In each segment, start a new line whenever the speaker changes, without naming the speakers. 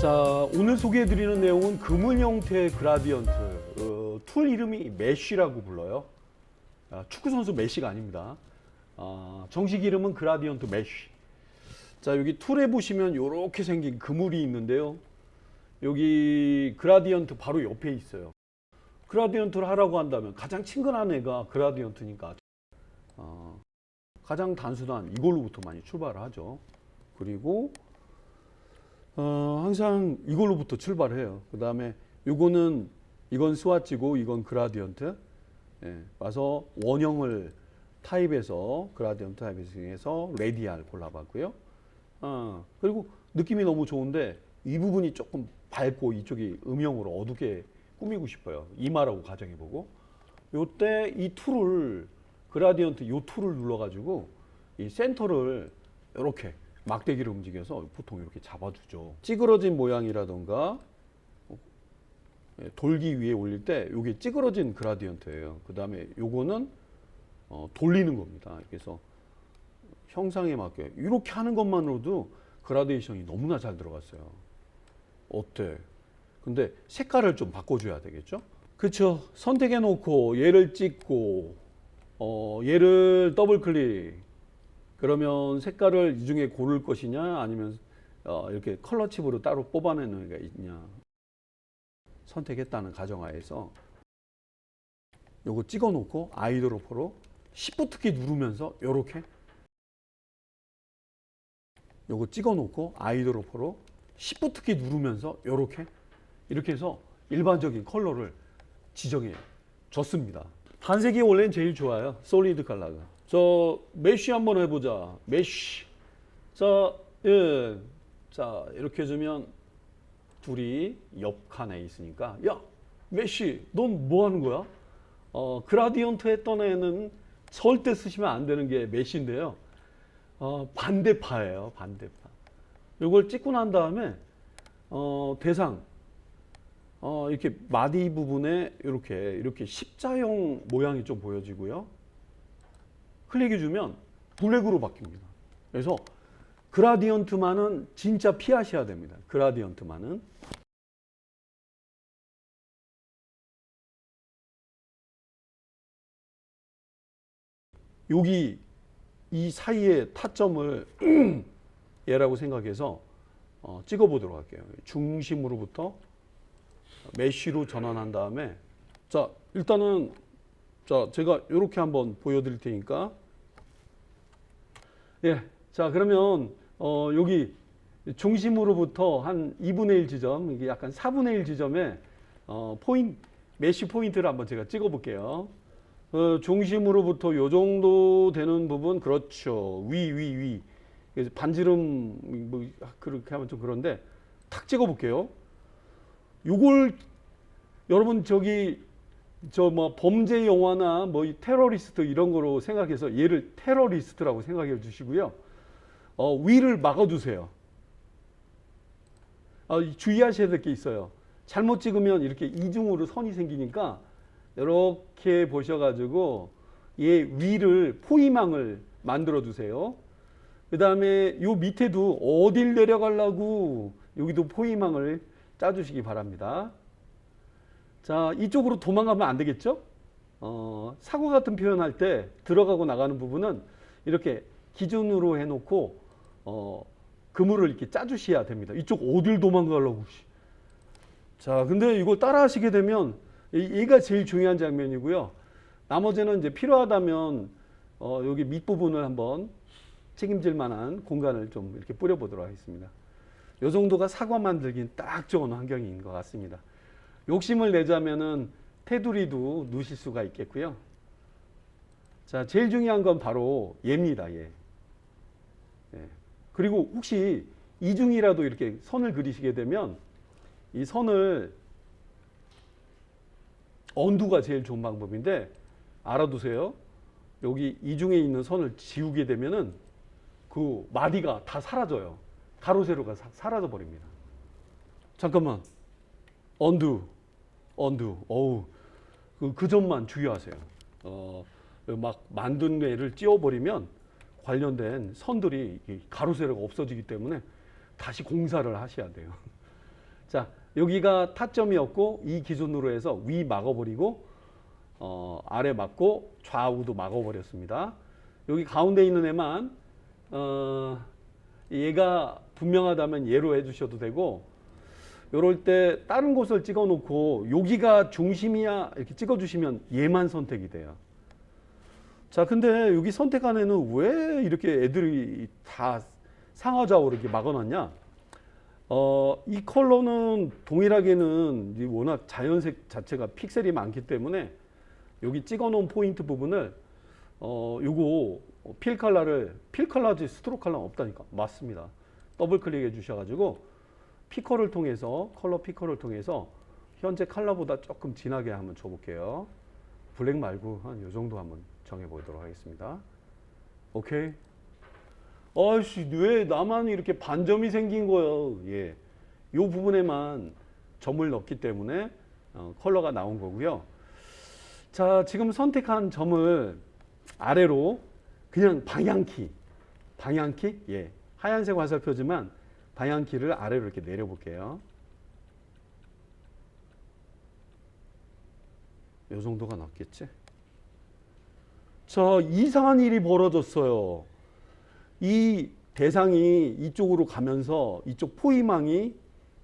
자, 오늘 소개해드리는 내용은 그물 형태의 그라디언트. 어, 툴 이름이 메쉬라고 불러요. 아, 축구 선수 메시가 아닙니다. 아, 정식 이름은 그라디언트 메쉬. 자, 여기 툴에 보시면 이렇게 생긴 그물이 있는데요. 여기 그라디언트 바로 옆에 있어요. 그라디언트를 하라고 한다면 가장 친근한 애가 그라디언트니까 어, 가장 단순한 이걸로부터 많이 출발을 하죠. 그리고 어, 항상 이걸로부터 출발해요. 그 다음에 요거는 이건 스와치고 이건 그라디언트. 예, 와서 원형을 타입에서 그라디언트 타입에서 레디알 골라봤고요. 어, 그리고 느낌이 너무 좋은데 이 부분이 조금 밝고 이쪽이 음영으로 어둡게 꾸미고 싶어요. 이마라고 가정해보고 요때 이 툴을 그라디언트 요 툴을 눌러가지고 이 센터를 이렇게 막대기를 움직여서 보통 이렇게 잡아주죠. 찌그러진 모양이라던가 예, 돌기 위에 올릴 때 이게 찌그러진 그라디언트예요. 그 다음에 요거는 어, 돌리는 겁니다. 그래서 형상에 맞게 이렇게 하는 것만으로도 그라데이션이 너무나 잘 들어갔어요. 어때? 근데 색깔을 좀 바꿔줘야 되겠죠? 그렇죠. 선택해 놓고 얘를 찍고 어, 얘를 더블 클릭 그러면 색깔을 이 중에 고를 것이냐 아니면 어, 이렇게 컬러 칩으로 따로 뽑아내는 게 있냐 선택했다는 가정하에서 요거 찍어 놓고 아이드로퍼로 Shift 키 누르면서 요렇게 요거 찍어 놓고 아이드로퍼로 Shift 키 누르면서 요렇게 이렇게 해서 일반적인 컬러를 지정해 줬습니다. 단색이 원래는 제일 좋아요. 솔리드 컬러가. 저 메쉬 한번 해보자. 메쉬. 자, 예. 자, 이렇게 해주면 둘이 옆 칸에 있으니까 야, 메쉬, 넌 뭐 하는 거야? 어, 그라디언트 했던 애는 절대 쓰시면 안 되는 게 메쉬인데요. 어, 반대파예요, 반대파. 이걸 찍고 난 다음에 어, 대상 어, 이렇게 마디 부분에 이렇게 이렇게 십자형 모양이 좀 보여지고요. 클릭해 주면 블랙으로 바뀝니다. 그래서 그라디언트만은 진짜 피하셔야 됩니다. 그라디언트만은 여기 이 사이에 타점을 얘라고 생각해서 어, 찍어 보도록 할게요. 중심으로부터 메쉬로 전환한 다음에 자 일단은 자 제가 이렇게 한번 보여드릴 테니까 예 자 그러면 어 여기 중심으로부터 한 2분의 1 지점 이게 약간 4분의 1 지점에 어 포인 메쉬 포인트를 한번 제가 찍어 볼게요. 어, 중심으로부터 요 정도 되는 부분 그렇죠. 위 위 위. 반지름 뭐 그렇게 하면 좀 그런데 탁 찍어 볼게요. 요걸 여러분 저기 저 뭐 범죄 영화나 뭐이 테러리스트 이런 거로 생각해서 얘를 테러리스트라고 생각해 주시고요. 어, 위를 막아 주세요. 어, 주의하셔야 될 게 있어요. 잘못 찍으면 이렇게 이중으로 선이 생기니까 이렇게 보셔 가지고 얘 위를 포위망을 만들어 주세요. 그 다음에 요 밑에도 어딜 내려가려고 여기도 포위망을 짜주시기 바랍니다. 자, 이쪽으로 도망가면 안 되겠죠? 어, 사고 같은 표현할 때 들어가고 나가는 부분은 이렇게 기준으로 해놓고 어, 그물을 이렇게 짜주셔야 됩니다. 이쪽 어딜 도망가려고. 씨. 자, 근데 이걸 따라 하시게 되면 이- 얘가 제일 중요한 장면이고요. 나머지는 이제 필요하다면 어, 여기 밑부분을 한번 책임질 만한 공간을 좀 이렇게 뿌려보도록 하겠습니다. 요 정도가 사과 만들긴 딱 좋은 환경인 것 같습니다. 욕심을 내자면은 테두리도 누실 수가 있겠고요. 자, 제일 중요한 건 바로 얘입니다. 얘. 예. 그리고 혹시 이중이라도 이렇게 선을 그리시게 되면 이 선을 언두가 제일 좋은 방법인데 알아두세요. 여기 이중에 있는 선을 지우게 되면은 그 마디가 다 사라져요. 가로 세로가 사- 사라져 버립니다. 잠깐만. 언두. 언두. 어우. 그, 그 점만 주의하세요. 어, 막 만든 애를 찌워버리면 관련된 선들이 이 가로 세로가 없어지기 때문에 다시 공사를 하셔야 돼요. 자, 여기가 타점이었고 이 기준으로 해서 위 막아버리고 어, 아래 막고 좌우도 막아버렸습니다. 여기 가운데 있는 애만 어, 얘가 분명하다면 얘로 해주셔도 되고 요럴 때 다른 곳을 찍어 놓고 여기가 중심이야 이렇게 찍어 주시면 얘만 선택이 돼요. 자, 근데 여기 선택한 애는 왜 이렇게 애들이 다 상하좌우로 이렇게 막아놨냐? 어, 이 컬러는 동일하게는 이 워낙 자연색 자체가 픽셀이 많기 때문에 여기 찍어 놓은 포인트 부분을 어, 요거 필 컬러를 필 컬러지 스트로크 컬러 없다니까. 맞습니다. 더블 클릭해 주셔 가지고 피커를 통해서 컬러 피커를 통해서 현재 컬러보다 조금 진하게 한번 줘 볼게요. 블랙 말고 한 요 정도 한번 정해 보도록 하겠습니다. 오케이. 아이씨, 왜 나만 이렇게 반점이 생긴 거예요? 예. 요 부분에만 점을 넣기 때문에 어, 컬러가 나온 거고요. 자, 지금 선택한 점을 아래로 그냥 방향키, 방향키, 예. 하얀색 화살표지만 방향키를 아래로 이렇게 내려볼게요. 요 정도가 낫겠지? 자, 이상한 일이 벌어졌어요. 이 대상이 이쪽으로 가면서 이쪽 포위망이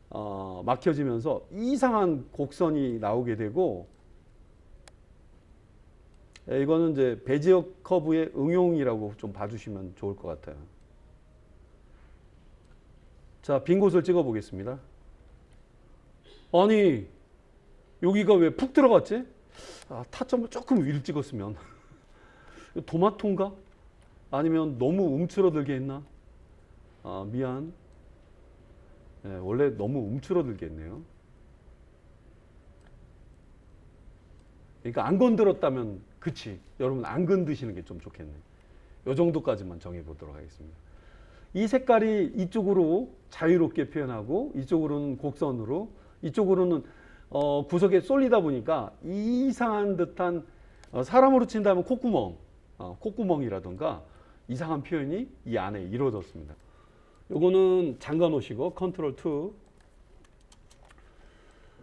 어, 막혀지면서 이상한 곡선이 나오게 되고 예, 이거는 이제 베지어 커브의 응용이라고 좀 봐주시면 좋을 것 같아요. 자, 빈 곳을 찍어 보겠습니다. 아니, 여기가 왜 푹 들어갔지? 아, 타점을 조금 위로 찍었으면. 도마토인가? 아니면 너무 움츠러들게 했나? 아, 미안. 예, 원래 너무 움츠러들게 했네요. 그러니까 안 건드렸다면 그치. 여러분 안 건드시는 게 좀 좋겠네. 요 정도까지만 정해 보도록 하겠습니다. 이 색깔이 이쪽으로 자유롭게 표현하고 이쪽으로는 곡선으로 이쪽으로는 어, 구석에 쏠리다 보니까 이상한 듯한 어, 사람으로 친다면 콧구멍, 어, 콧구멍이라든가 이상한 표현이 이 안에 이루어졌습니다. 요거는 잠가 놓으시고 컨트롤 2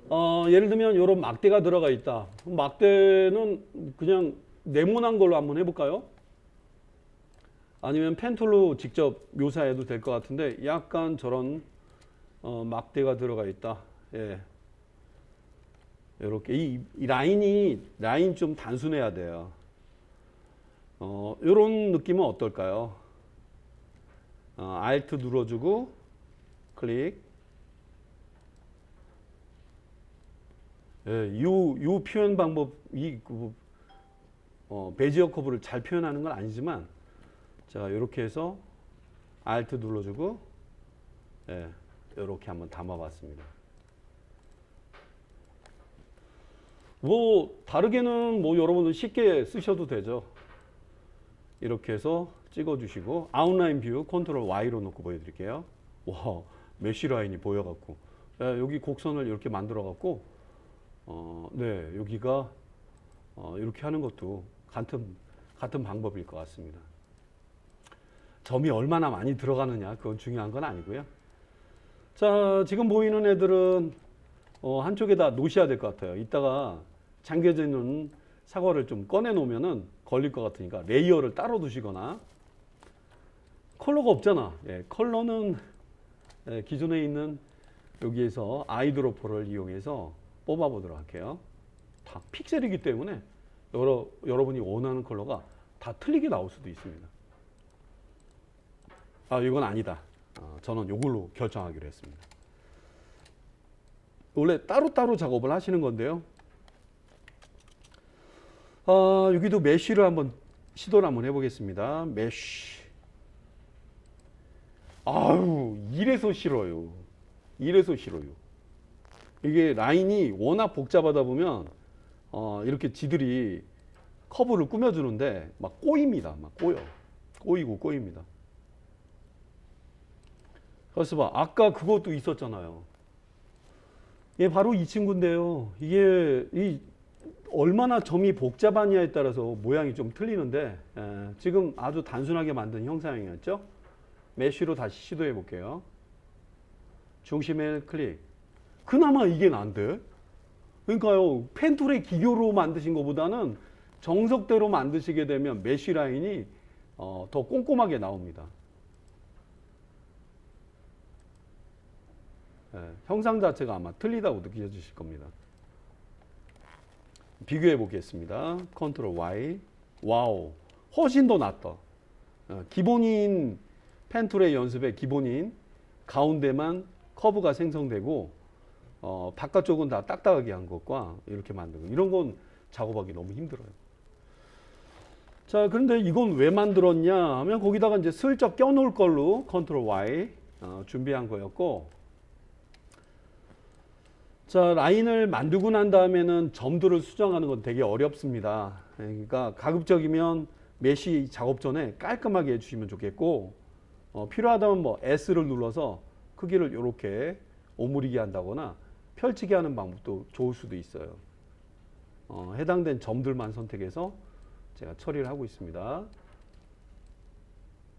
어, 예를 들면 이런 막대가 들어가 있다. 막대는 그냥 네모난 걸로 한번 해볼까요? 아니면 펜툴로 직접 묘사해도 될 것 같은데 약간 저런 어, 막대가 들어가 있다. 예. 이렇게 이, 이 라인이 라인 좀 단순해야 돼요. 어, 이런 느낌은 어떨까요? 어, Alt 눌러주고 클릭. 예, 요, 요 표현 방법, 이, 그, 어, 베지어 커브를 잘 표현하는 건 아니지만, 자, 이렇게 해서 Alt 눌러주고, 예, 이렇게 한번 담아봤습니다. 뭐, 다르게는 뭐 여러분들 쉽게 쓰셔도 되죠. 이렇게 해서 찍어주시고, 아웃라인 뷰 컨트롤 Y로 놓고 보여드릴게요. 와, 메쉬 라인이 보여갖고. 예, 여기 곡선을 이렇게 만들어갖고, 어, 네, 여기가 어, 이렇게 하는 것도 같은 같은 방법일 것 같습니다. 점이 얼마나 많이 들어가느냐 그건 중요한 건 아니고요. 자, 지금 보이는 애들은 어, 한쪽에다 놓으셔야 될 것 같아요. 이따가 잠겨져 있는 사과를 좀 꺼내 놓으면은 걸릴 것 같으니까 레이어를 따로 두시거나 컬러가 없잖아. 예, 컬러는 예, 기존에 있는 여기에서 아이드로퍼를 이용해서 뽑아 보도록 할게요. 다 픽셀이기 때문에 여러, 여러분이 원하는 컬러가 다 틀리게 나올 수도 있습니다. 아, 이건 아니다. 어, 저는 이걸로 결정하기로 했습니다. 원래 따로따로 작업을 하시는 건데요. 아, 여기도 메쉬를 한번 시도를 한번 해보겠습니다. 메쉬. 아유, 이래서 싫어요. 이래서 싫어요. 이게 라인이 워낙 복잡하다 보면 어, 이렇게 지들이 커브를 꾸며주는데 막 꼬입니다. 막 꼬여. 꼬이고 꼬입니다. 그래서 봐. 아까 그것도 있었잖아요. 얘 바로 이 친구인데요. 이게 이 얼마나 점이 복잡하냐에 따라서 모양이 좀 틀리는데 에, 지금 아주 단순하게 만든 형상이었죠. 메쉬로 다시 시도해 볼게요. 중심에 클릭. 그나마 이게 난데. 그러니까요, 펜툴의 기교로 만드신 것보다는 정석대로 만드시게 되면 메쉬 라인이 어, 더 꼼꼼하게 나옵니다. 형상 자체가 아마 틀리다고 느껴지실 겁니다. 비교해 보겠습니다. 컨트롤 Y. 와우. 훨씬 더 낫다. 어, 기본인 펜툴의 연습의 기본인 가운데만 커브가 생성되고 어, 바깥쪽은 다 딱딱하게 한 것과 이렇게 거. 이런 건 작업하기 너무 힘들어요. 자, 그런데 이건 왜 만들었냐 하면 거기다가 이제 슬쩍 껴놓을 걸로 컨트롤 Y 어, 준비한 거였고 자, 라인을 만들고 난 다음에는 점들을 수정하는 건 되게 어렵습니다. 그러니까 가급적이면 메시 작업 전에 깔끔하게 해주시면 좋겠고 어, 필요하다면 뭐 S를 눌러서 크기를 이렇게 오므리게 한다거나 펼치게 하는 방법도 좋을 수도 있어요. 어, 해당된 점들만 선택해서 제가 처리를 하고 있습니다.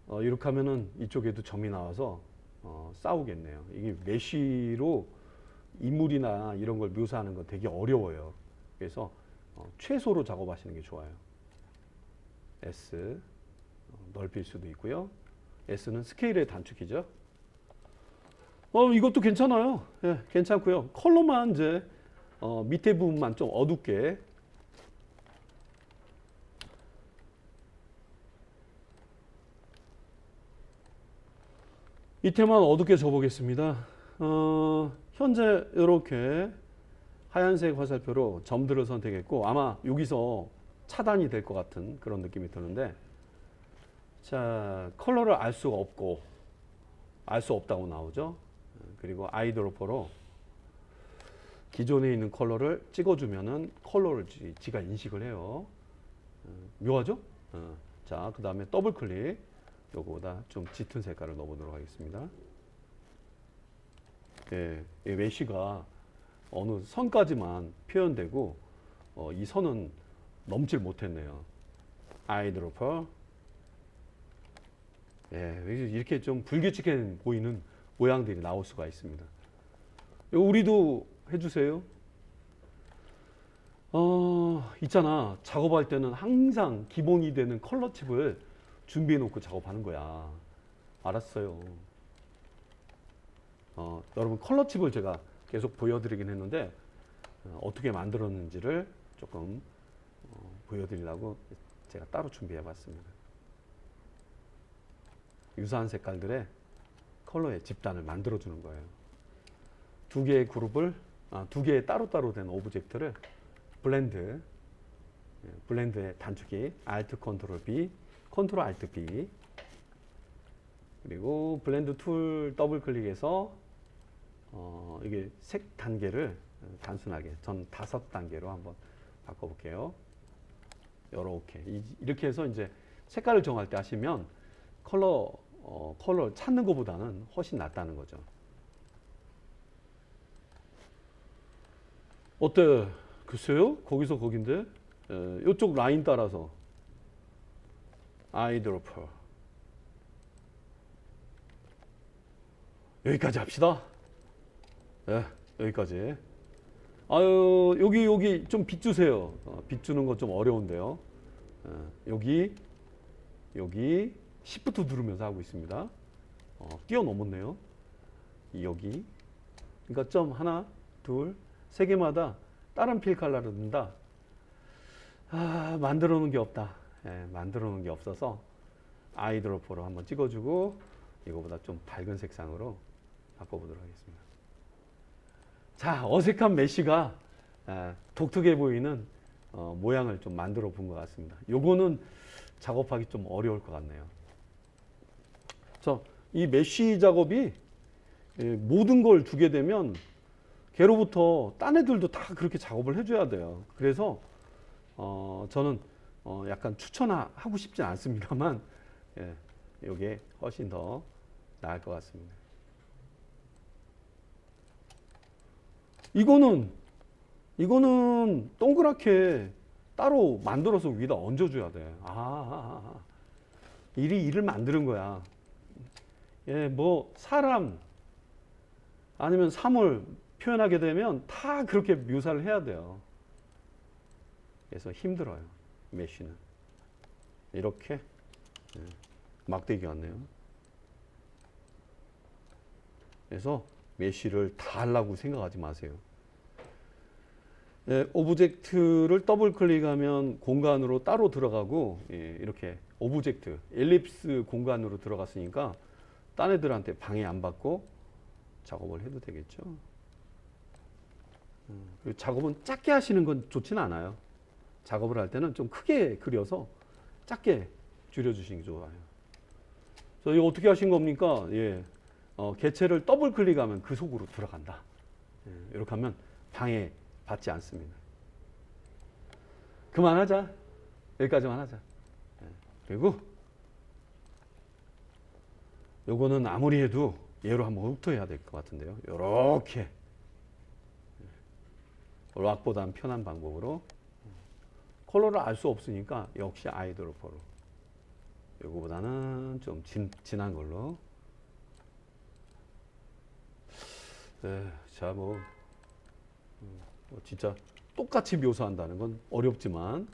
어, 이렇게 하면은 이쪽에도 점이 나와서 어, 싸우겠네요. 이게 메쉬로 인물이나 이런 걸 묘사하는 건 되게 어려워요. 그래서 어, 최소로 작업하시는 게 좋아요. S 어, 넓힐 수도 있고요. S는 스케일의 단축키죠. 어 이것도 괜찮아요. 예, 괜찮고요. 컬러만 이제 어, 밑에 부분만 좀 어둡게 이태만 어둡게 줘보겠습니다. 어, 현재 이렇게 하얀색 화살표로 점들을 선택했고 아마 여기서 차단이 될 것 같은 그런 느낌이 드는데 자 컬러를 알 수가 없고 알 수 없다고 나오죠. 그리고 아이드로퍼로 기존에 있는 컬러를 찍어주면은 컬러를 지, 지가 인식을 해요. 어, 묘하죠? 어, 자, 그 다음에 더블 클릭. 요거보다 좀 짙은 색깔을 넣어보도록 하겠습니다. 예, 이 메쉬가 어느 선까지만 표현되고 어, 이 선은 넘질 못했네요. 아이드로퍼. 예, 이렇게 좀 불규칙해 보이는 모양들이 나올 수가 있습니다. 우리도 해주세요. 어, 있잖아. 작업할 때는 항상 기본이 되는 컬러 칩을 준비해 놓고 작업하는 거야. 알았어요. 어, 여러분 컬러 칩을 제가 계속 보여드리긴 했는데 어, 떻게 만들었는지를 조금 어, 보여드리려고 제가 따로 준비해 봤습니다. 유사한 색깔들의 컬러의 집단을 만들어 주는 거예요. 두 개의 그룹을 아, 두 개의 따로따로 된 오브젝트를 블렌드 예, 블렌드의 단축키 Alt Ctrl B Ctrl Alt B 그리고 블렌드 툴 더블 클릭해서 어, 이게 색 단계를 단순하게 전 다섯 단계로 한번 바꿔볼게요. 이렇게 이- 이렇게 해서 이제 색깔을 정할 때 하시면 컬러 어, 컬러 찾는 것보다는 훨씬 낫다는 거죠. 어때? 글쎄요? 거기서 거긴데? 에, 이쪽 라인 따라서 아이드로퍼 여기까지 합시다. 예, 여기까지. 아유, 여기, 여기 좀 빗주세요. 어, 빗주는 거 좀 어려운데요. 어, 여기, 여기, 시프트 누르면서 하고 있습니다. 어, 뛰어넘었네요. 여기. 그러니까 점 하나, 둘, 세 개마다 다른 필 칼라를 넣는다. 아, 만들어 놓은 게 없다. 예, 만들어 놓은 게 없어서 아이드로퍼로 한번 찍어주고 이거보다 좀 밝은 색상으로 바꿔보도록 하겠습니다. 자, 어색한 메쉬가 아, 독특해 보이는 어, 모양을 좀 만들어 본 것 같습니다. 요거는 작업하기 좀 어려울 것 같네요. 자, 이 메쉬 작업이 예, 모든 걸 주게 되면 걔로부터 딴 애들도 다 그렇게 작업을 해줘야 돼요. 그래서 어, 저는 어, 약간 추천하고 싶진 않습니다만 예, 이게 훨씬 더 나을 것 같습니다. 이거는 이거는 동그랗게 따로 만들어서 위에다 얹어줘야 돼. 아, 아, 아, 아. 일이 일을 만드는 거야. 예, 뭐 사람 아니면 사물 표현하게 되면 다 그렇게 묘사를 해야 돼요. 그래서 힘들어요. 메쉬는 이렇게 네, 막대기 같네요. 그래서 메쉬를 다 하려고 생각하지 마세요. 네, 오브젝트를 더블 클릭하면 공간으로 따로 들어가고 예, 이렇게 오브젝트 엘립스 공간으로 들어갔으니까 딴 애들한테 방해 안 받고 작업을 해도 되겠죠. 음, 그리고 작업은 작게 하시는 건 좋지는 않아요. 작업을 할 때는 좀 크게 그려서 작게 줄여주시는 게 좋아요. 저 이거 어떻게 하신 겁니까? 예, 어, 개체를 더블 클릭하면 그 속으로 들어간다. 예, 이렇게 하면 방해 받지 않습니다. 그만하자. 여기까지만 하자. 예, 그리고 요거는 아무리 해도 얘로 한번 훑어야 될 것 같은데요. 요렇게 락보다는 편한 방법으로 컬러를 알 수 없으니까 역시 아이드로퍼로 요거보다는 좀 진, 진한 걸로 네, 자, 뭐, 음, 뭐 진짜 똑같이 묘사한다는 건 어렵지만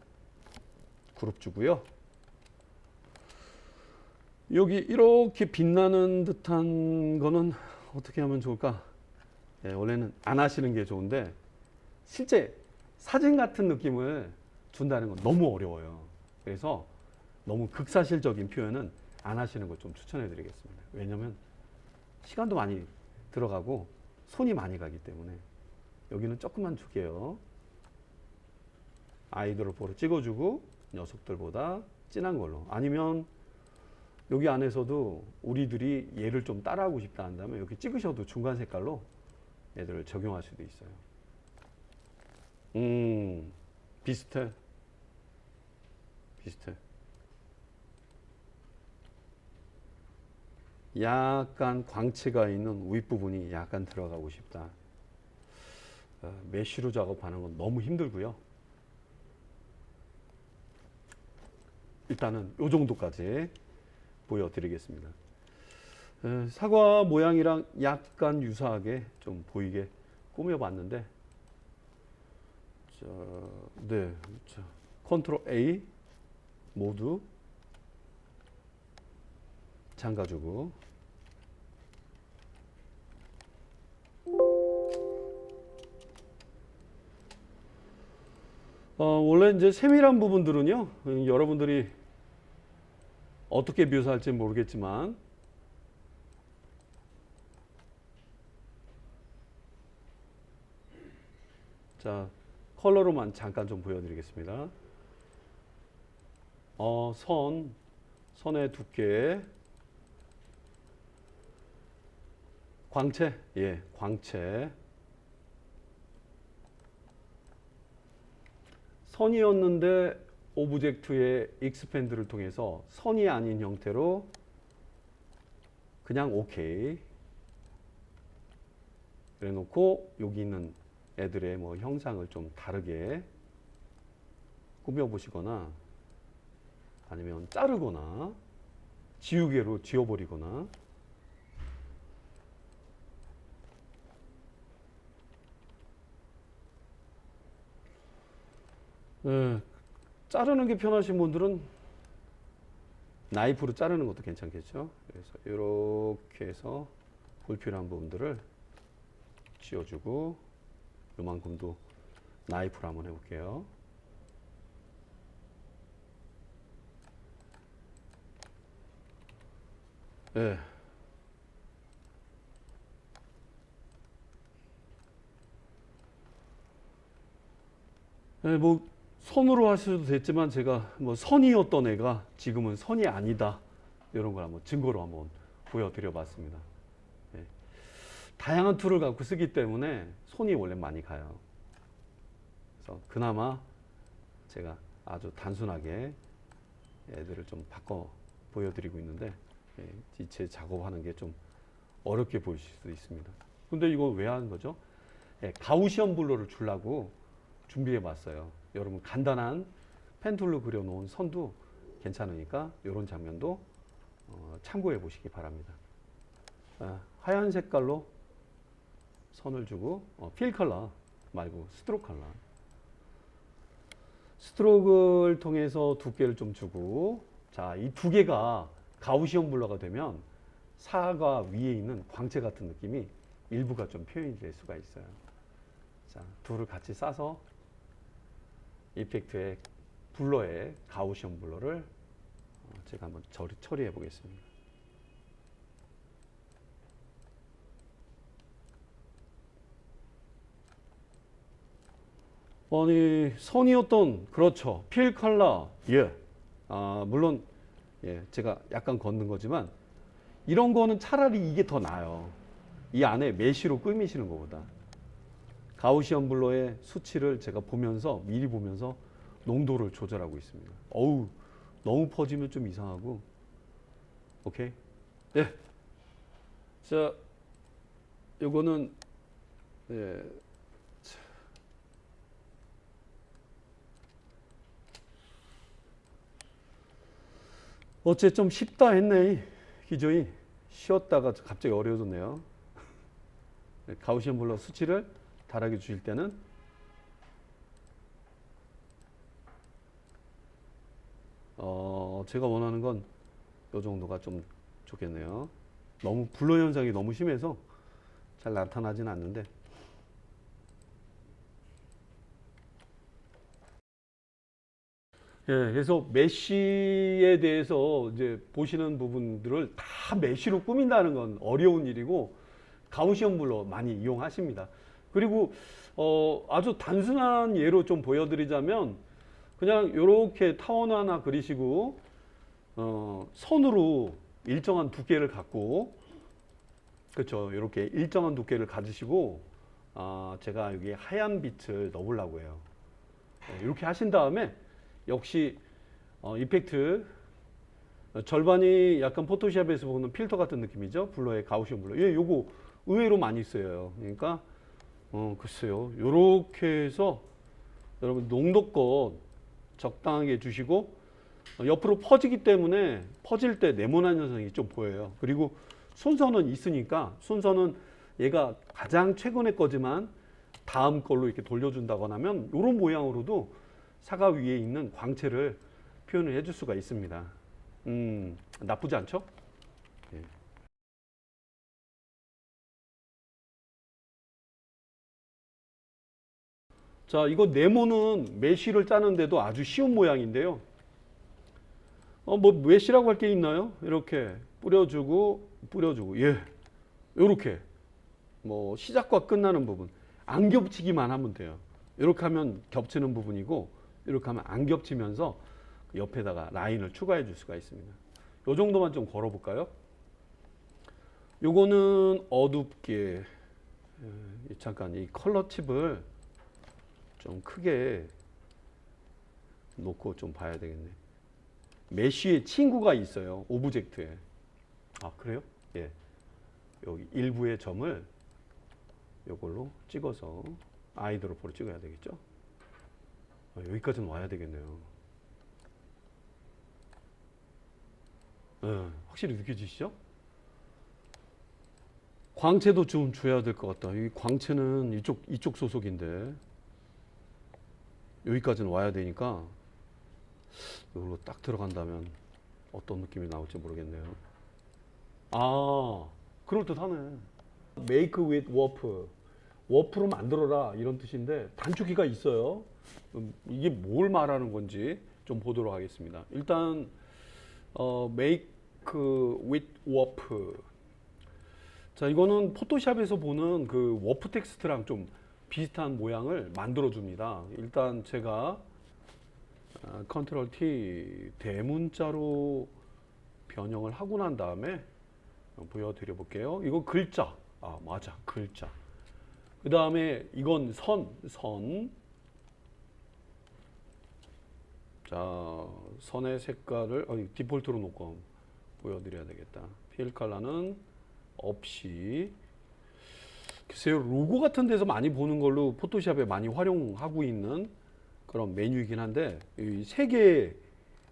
그룹 주고요. 여기 이렇게 빛나는 듯한 거는 어떻게 하면 좋을까? 예, 원래는 안 하시는 게 좋은데 실제 사진 같은 느낌을 준다는 건 너무 어려워요. 그래서 너무 극사실적인 표현은 안 하시는 걸 좀 추천해 드리겠습니다. 왜냐면 시간도 많이 들어가고 손이 많이 가기 때문에 여기는 조금만 줄게요. 아이들을 보러 찍어주고 녀석들보다 진한 걸로 아니면 여기 안에서도 우리들이 얘를 좀 따라하고 싶다 한다면 여기 찍으셔도 중간 색깔로 얘들을 적용할 수도 있어요. 음, 비슷해. 비슷해. 약간 광채가 있는 윗부분이 약간 들어가고 싶다. 어, 메쉬로 작업하는 건 너무 힘들고요. 일단은 요 정도까지 보여드리겠습니다. 에, 사과 모양이랑 약간 유사하게 좀 보이게 꾸며봤는데, 자, 네, 자, 컨트롤 A 모두 잠가주고, 어, 원래 이제 세밀한 부분들은요, 음, 여러분들이 어떻게 묘사할지 모르겠지만, 자, 컬러로만 잠깐 좀 보여드리겠습니다. 어, 선, 선의 두께, 광채, 예, 광채. 선이었는데 오브젝트의 익스펜드를 통해서 선이 아닌 형태로 그냥 오케이. 그래 놓고 여기 있는 애들의 뭐 형상을 좀 다르게 꾸며 보시거나 아니면 자르거나 지우개로 지워버리거나 네, 자르는 게 편하신 분들은 나이프로 자르는 것도 괜찮겠죠. 그래서 이렇게 해서 불필요한 부분들을 지워주고 요만큼도 나이프로 한번 해볼게요. 네. 네, 뭐 선으로 하셔도 됐지만 제가 뭐 선이었던 애가 지금은 선이 아니다 이런 걸 한번 증거로 한번 보여드려 봤습니다. 네. 다양한 툴을 갖고 쓰기 때문에 손이 원래 많이 가요. 그래서 그나마 제가 아주 단순하게 애들을 좀 바꿔 보여드리고 있는데 예, 제 작업하는 게 좀 어렵게 보이실 수도 있습니다. 근데 이거 왜 하는 거죠? 예, 가우시언 블러를 주려고 준비해 봤어요. 여러분 간단한 펜툴로 그려놓은 선도 괜찮으니까 이런 장면도 어, 참고해 보시기 바랍니다. 아, 하얀 색깔로 선을 주고 어, 필 컬러 말고 스트로크 컬러. 스트로크를 통해서 두께를 좀 주고 자, 이 두 개가 가우시온 블러가 되면 사과 위에 있는 광채 같은 느낌이 일부가 좀 표현이 될 수가 있어요. 자, 둘을 같이 싸서 이펙트의 블러의 가우시온 블러를 어, 제가 한번 처리, 처리해 보겠습니다. 아니 선이었던 그렇죠 필 컬러 예. 아 물론 예 제가 약간 걷는 거지만 이런 거는 차라리 이게 더 나아요. 이 안에 메쉬로 꾸미시는 것보다 가우시언 블러의 수치를 제가 보면서 미리 보면서 농도를 조절하고 있습니다. 어우 너무 퍼지면 좀 이상하고 오케이 예. 자 요거는 예. 어째 좀 쉽다 했네 기조이 쉬었다가 갑자기 어려워졌네요 가우시언 블러 수치를 다르게 주실 때는 어 제가 원하는 건요 정도가 좀 좋겠네요 너무 블러 현상이 너무 심해서 잘 나타나진 않는데 예, 그래서 메시에 대해서 이제 보시는 부분들을 다 메시로 꾸민다는 건 어려운 일이고 가우시언 블러 많이 이용하십니다. 그리고 어, 아주 단순한 예로 좀 보여드리자면 그냥 이렇게 타원 하나 그리시고 어, 선으로 일정한 두께를 갖고 그렇죠. 이렇게 일정한 두께를 가지시고 아, 제가 여기 하얀 빛을 넣으려고 해요. 네, 이렇게 하신 다음에 역시 어, 이펙트 어, 절반이 약간 포토샵에서 보는 필터 같은 느낌이죠. 블러의 가우시온 블러. 예, 요거 의외로 많이 쓰여요. 그러니까 어, 글쎄요. 요렇게 해서 여러분 농도껏 적당하게 주시고 어, 옆으로 퍼지기 때문에 퍼질 때 네모난 현상이 좀 보여요. 그리고 순서는 있으니까 순서는 얘가 가장 최근의 거지만 다음 걸로 이렇게 돌려준다거나 하면 이런 모양으로도 사과 위에 있는 광채를 표현을 해줄 수가 있습니다. 음, 나쁘지 않죠? 자, 이거 네모는 메쉬를 짜는데도 아주 쉬운 모양인데요. 어, 뭐 메쉬라고 할 게 있나요? 이렇게 뿌려주고 뿌려주고 예, 이렇게 뭐 시작과 끝나는 부분 안 겹치기만 하면 돼요. 이렇게 하면 겹치는 부분이고 이렇게 하면 안 겹치면서 옆에다가 라인을 추가해 줄 수가 있습니다. 요 정도만 좀 걸어 볼까요? 요거는 어둡게 에, 잠깐 이 컬러 칩을 좀 크게 놓고 좀 봐야 되겠네. 메쉬의 친구가 있어요. 오브젝트에. 아, 그래요? 예. 여기 일부의 점을 요걸로 찍어서 아이드로프로 찍어야 되겠죠? 아, 여기까지는 와야 되겠네요. 예, 확실히 느껴지시죠? 광채도 좀 줘야 될 것 같다. 이 광채는 이쪽 이쪽 소속인데 여기까지는 와야 되니까 이걸로 딱 들어간다면 어떤 느낌이 나올지 모르겠네요. 아, 그럴 듯하네. Make with warp. 워프로 만들어라 이런 뜻인데 단축키가 있어요. 음, 이게 뭘 말하는 건지 좀 보도록 하겠습니다. 일단 어, make with warp. 자, 이거는 포토샵에서 보는 그 워프 텍스트랑 좀 비슷한 모양을 만들어 줍니다. 일단 제가 아, 컨트롤 T 대문자로 변형을 하고 난 다음에 보여드려 볼게요. 이거 글자. 아, 맞아. 글자. 그 다음에 이건 선, 선. 자, 선의 색깔을 어, 디폴트로 놓고 보여드려야 되겠다. 필 컬러는 없이. 글쎄요, 로고 같은 데서 많이 보는 걸로 포토샵에 많이 활용하고 있는 그런 메뉴이긴 한데, 이세 개의,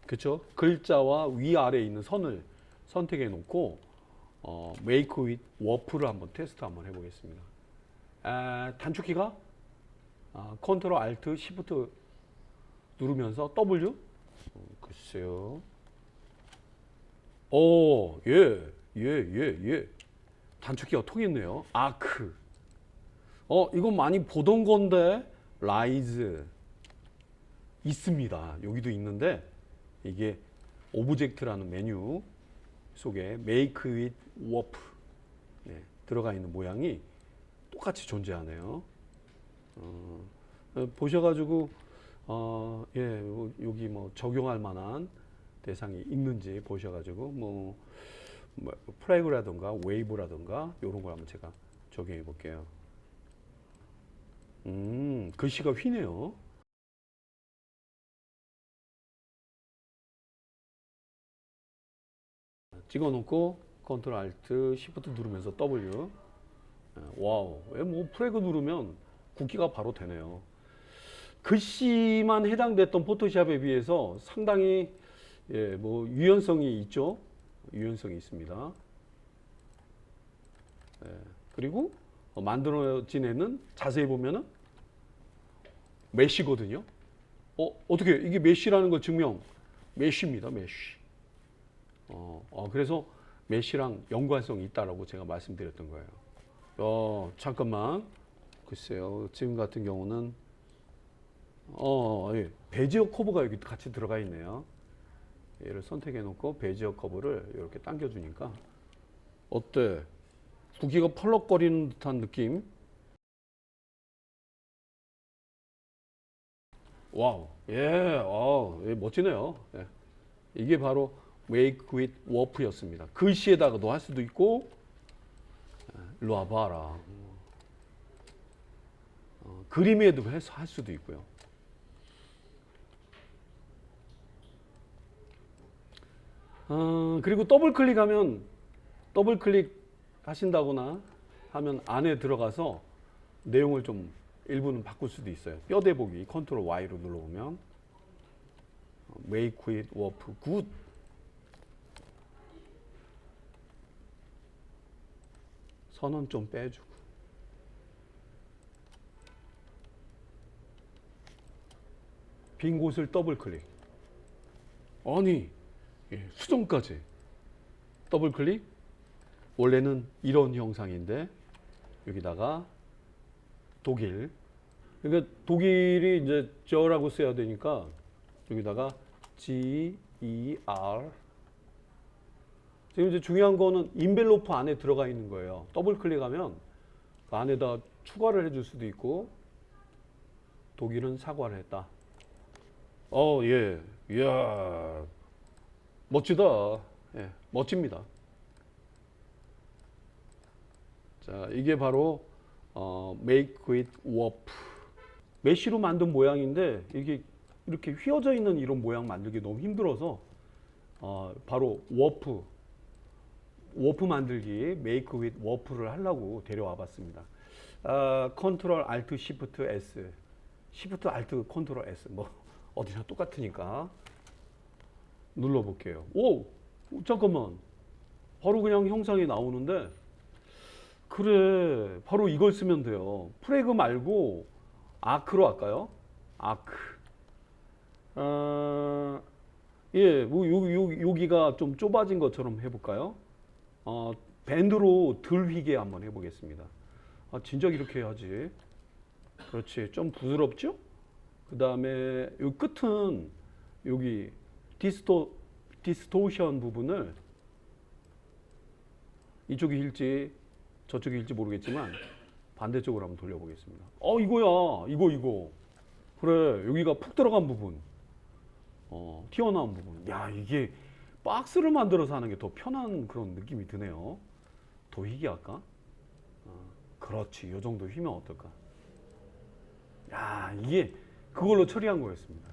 그쵸? 글자와 위아래에 있는 선을 선택해 놓고, 어, 메이크 윗 워프를 한번 테스트 한번 해보겠습니다. 에, 단축키가 아, 컨트롤 알트 시프트 누르면서 W 어, 글쎄요. 오, 예, 예, 예, 예. 단축키가 통했네요. 아크. 어, 이건 많이 보던 건데 라이즈 있습니다. 여기도 있는데 이게 오브젝트라는 메뉴 속에 Make with Warp 네, 들어가 있는 모양이 똑같이 존재하네요. 어, 어, 보셔가지고 어, 예, 요- 여기 뭐 적용할 만한 대상이 있는지 보셔가지고 뭐, 뭐 플래그라든가 웨이브라든가 이런 걸 한번 제가 적용해 볼게요. 음, 글씨가 휘네요. 찍어놓고 컨트롤 알트 시프트 누르면서 W. 예, 와우. 왜뭐 프레그 누르면 굵기가 바로 되네요. 글씨만 해당됐던 포토샵에 비해서 상당히 예, 뭐 유연성이 있죠? 유연성이 있습니다. 예, 그리고 어, 만들어진 애는 자세히 보면은 메쉬거든요 어, 어떻게 이게 메쉬라는 걸 증명 메쉬입니다 메쉬 어, 어, 그래서 메시랑 연관성이 있다라고 제가 말씀드렸던 거예요. 어, 잠깐만. 글쎄요. 지금 같은 경우는 어, 예. 베지어 커브가 여기 같이 들어가 있네요. 얘를 선택해 놓고 베지어 커브를 이렇게 당겨 주니까 어때? 구기가 펄럭거리는 듯한 느낌? 와우. 예. 어, 예, 멋지네요. 예. 이게 바로 Wake with Warp였습니다. 글씨에다가도 할 수도 있고, 아, 일로 와봐라. 어, 그림에도 해서 할 수도 있고요. 어, 그리고 더블 클릭하면 더블 클릭 하신다거나 하면 안에 들어가서 내용을 좀 일부는 바꿀 수도 있어요. 뼈대 보기 컨트롤 Y로 눌러보면. 어, Make with Warp good. 선은 좀 빼주고. 빈 곳을 더블 클릭. 아니 예, 수정까지. 더블 클릭 원래는 이런 형상인데 여기다가 독일 그러니까 독일이 이제 저라고 써야 되니까 여기다가 G E R 지금 이제 중요한 거는 인벨로프 안에 들어가 있는 거예요. 더블 클릭하면 그 안에다 추가를 해줄 수도 있고 독일은 사과를 했다. 어, 예, 이야, 멋지다. 예, 멋집니다. 자, 이게 바로 어, Make with Warp. 메쉬로 만든 모양인데 이게 이렇게 휘어져 있는 이런 모양 만들기 너무 힘들어서 어, 바로 워프 워프 만들기 메이크 윗 워프를 하려고 데려와 봤습니다. 아, 컨트롤 알트 시프트 S 시프트 알트 컨트롤 S 뭐 어디나 똑같으니까 눌러 볼게요. 오 잠깐만 바로 그냥 형상이 나오는데 그래 바로 이걸 쓰면 돼요. 프레그 말고 아크로 할까요? 아크 아, 예, 뭐 여기가 좀 좁아진 것처럼 해볼까요? 어, 밴드로 덜 휘게 한번 해보겠습니다. 아, 진작 이렇게 해야지. 그렇지. 좀 부드럽죠? 그 다음에 요 끝은 여기 디스토, 디스토션 부분을 이쪽이 일지 저쪽이 일지 모르겠지만 반대쪽으로 한번 돌려보겠습니다. 어, 이거야. 이거, 이거. 그래. 여기가 푹 들어간 부분. 어, 튀어나온 부분. 야, 이게 박스를 만들어서 하는 게 더 편한 그런 느낌이 드네요. 더 희귀 할까? 어, 그렇지. 요 정도 휘면 어떨까? 야, 이게 그걸로 처리한 거였습니다.